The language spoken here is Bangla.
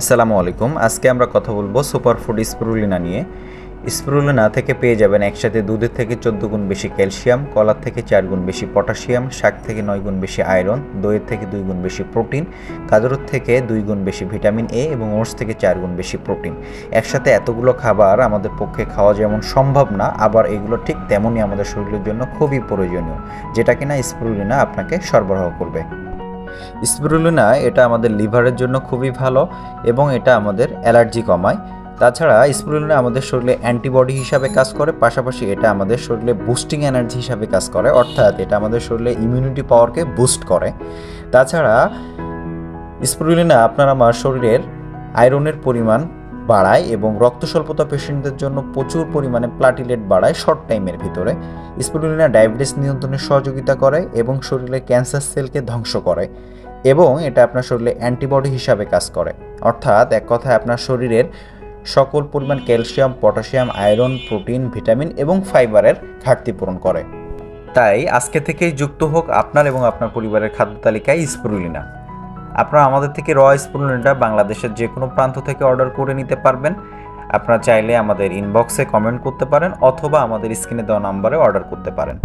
আসসালামু আলাইকুম। আজকে আমরা কথা বলব সুপার ফুড স্প্রুলিনা নিয়ে। স্প্রুলিনা থেকে পেয়ে যাবেন একসাথে দুধের থেকে চোদ্দ গুণ বেশি ক্যালসিয়াম, কলার থেকে চার গুণ বেশি পটাশিয়াম, শাক থেকে নয় গুণ বেশি আয়রন, দইয়ের থেকে দুই গুণ বেশি প্রোটিন, গাজরের থেকে দুই গুণ বেশি ভিটামিন এ এবং ওটস থেকে চার গুণ বেশি প্রোটিন। একসাথে এতগুলো খাবার আমাদের পক্ষে খাওয়া যেমন সম্ভব না, আবার এগুলো ঠিক তেমনই আমাদের শরীরের জন্য খুবই প্রয়োজনীয়, যেটা কিনা স্প্রুলিনা আপনাকে সরবরাহ করবে। স্পিরুলিনা এটা আমাদের লিভারের জন্য খুবই ভালো এবং এটা আমাদের অ্যালার্জি কমায়। তাছাড়া স্পিরুলিনা আমাদের শরীরে অ্যান্টিবডি হিসাবে কাজ করে, পাশাপাশি এটা আমাদের শরীরে বুস্টিং এনার্জি হিসাবে কাজ করে, অর্থাৎ এটা আমাদের শরীরে ইমিউনিটি পাওয়ারকে বুস্ট করে। তাছাড়া স্পিরুলিনা আপনার আমার শরীরের আয়রনের পরিমাণ বাড়ায় এবং রক্ত স্বল্পতা পেশেন্টদের জন্য প্রচুর পরিমাণে প্লাটিলেট বাড়ায় শর্ট টাইমের ভিতরে। স্পিরুলিনা ডায়াবেটিস নিয়ন্ত্রণে সহযোগিতা করে এবং শরীরে ক্যান্সার সেলকে ধ্বংস করে এবং এটা আপনার শরীরে অ্যান্টিবডি হিসাবে কাজ করে। অর্থাৎ এক কথায় আপনার শরীরের সকল পরিমাণ calcium, potassium, iron, protein, vitamin এবং ফাইবারের ঘাটতি পূরণ করে। তাই আজকে থেকেই যুক্ত হোক আপনার এবং আপনার পরিবারের খাদ্য তালিকায় স্পিরুলিনা আপনারা আমাদের থেকে র স্পুলটা বাংলাদেশের যে কোনো প্রান্ত থেকে অর্ডার করে নিতে পারবেন। আপনারা চাইলে আমাদের ইনবক্সে কমেন্ট করতে পারেন অথবা আমাদের স্ক্রিনে দেওয়া নাম্বারে অর্ডার করতে পারেন।